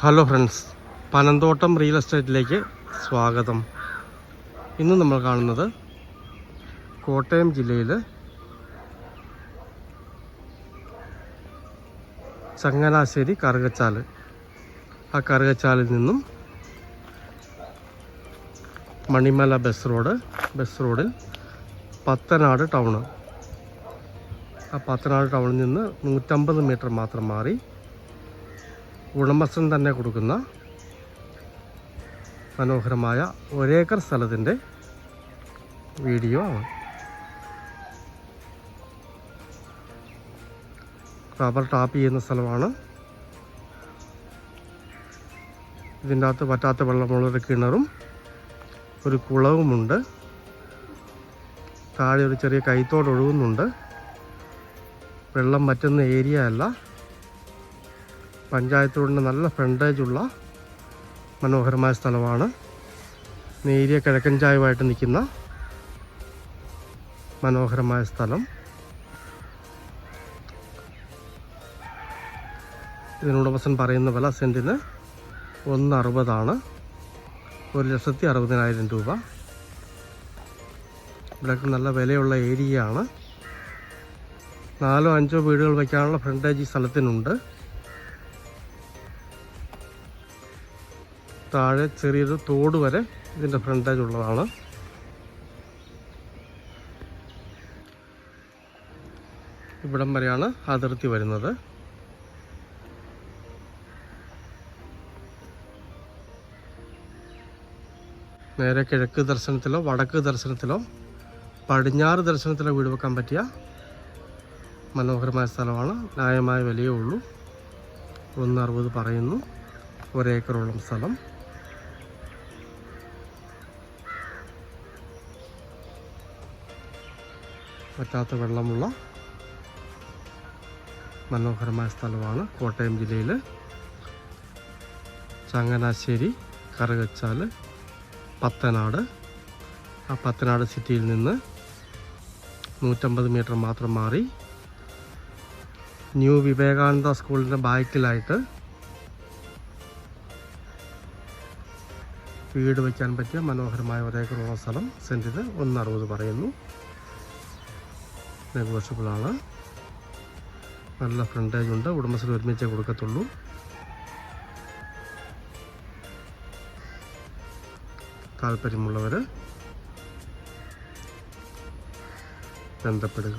Hello friends Panamthottam real എസ്റ്റേറ്റിലേക്ക് സ്വാഗതം. ഇന്ന് നമ്മൾ കാണുന്നത് കോട്ടയം ജില്ലയിൽ ചങ്ങനാശ്ശേരി കറുകച്ചാൽ ആ കറുകച്ചാലിൽ നിന്നും മണിമല ബസ് റോഡ് ബസ് റോഡിൽ പത്തനാട് ടൗണ്. ആ പത്തനാട് ടൗണിൽ നിന്ന് നൂറ്റമ്പത് മീറ്റർ മാത്രം മാറി ഉടമസ്ഥൻ തന്നെ കൊടുക്കുന്ന മനോഹരമായ ഒരേക്കർ സ്ഥലത്തിന്റെ വീഡിയോ ആണ്. റബ്ബർ ടാപ്പ് ചെയ്യുന്ന സ്ഥലമാണ്. ഇതിന്റെ അകത്ത് പറ്റാത്ത വെള്ളമുള്ളൊരു കിണറും ഒരു കുളവുമുണ്ട്. താഴെ ഒരു ചെറിയ കൈത്തോട് ഒഴുകുന്നുണ്ട്. വെള്ളം പറ്റുന്ന ഏരിയ അല്ല. പഞ്ചായത്ത് റോഡിന് നല്ല ഫ്രണ്ടേജ് ഉള്ള മനോഹരമായ സ്ഥലമാണ്. നേരിയ കിഴക്കൻ ചായവായിട്ട് നിൽക്കുന്ന മനോഹരമായ സ്ഥലം. ഇതിനുടമസ്ഥൻ പറയുന്ന വില സെന്റിന് ഒന്ന് അറുപതാണ് ഒരു ലക്ഷത്തി അറുപതിനായിരം രൂപ. ഇവിടെയൊക്കെ നല്ല വിലയുള്ള ഏരിയയാണ്. നാലോ അഞ്ചോ വീടുകൾ വയ്ക്കാനുള്ള ഫ്രണ്ടേജ് ഈ സ്ഥലത്തിനുണ്ട്. താഴെ ചെറിയൊരു തോട് വരെ ഇതിന്റെ ഫ്രണ്ടേജ് ഉള്ളതാണ്. ഇവിടം വരെയാണ് അതിർത്തി വരുന്നത്. നേരെ കിഴക്ക് ദർശനത്തിലോ വടക്ക് ദർശനത്തിലോ പടിഞ്ഞാറ് ദർശനത്തിലോ വീട് വെക്കാൻ പറ്റിയ മനോഹരമായ സ്ഥലമാണ്. ന്യായമായ വിലയേ ഉള്ളൂ. ഒന്ന് അറുപത് പറയുന്നു. ഒരേക്കറോളം സ്ഥലം. പറ്റാത്ത വെള്ളമുള്ള മനോഹരമായ സ്ഥലമാണ് കോട്ടയം ജില്ലയിൽ ചങ്ങനാശ്ശേരി കറുകച്ചാൽ പത്തനാട്. ആ പത്തനാട് സിറ്റിയിൽ നിന്ന് നൂറ്റമ്പത് മീറ്റർ മാത്രം മാറി. ന്യൂ വിവേകാനന്ദ സ്കൂളിന്റെ ബാക്കിലായിട്ട് വീട് വയ്ക്കാൻ പറ്റിയ മനോഹരമായ ഒരേക്കറുള്ള സ്ഥലം സെന്റിന് ഒന്ന് അറുപത് പറയുന്നു. നെഗോഷ്യബിളാണ്. നല്ല ഫ്രണ്ടേജ് ഉണ്ട്. ഉടമസ്ഥർ ഒരുമിച്ചേ കൊടുക്കത്തുള്ളൂ. താല്പര്യമുള്ളവർ ബന്ധപ്പെടുക.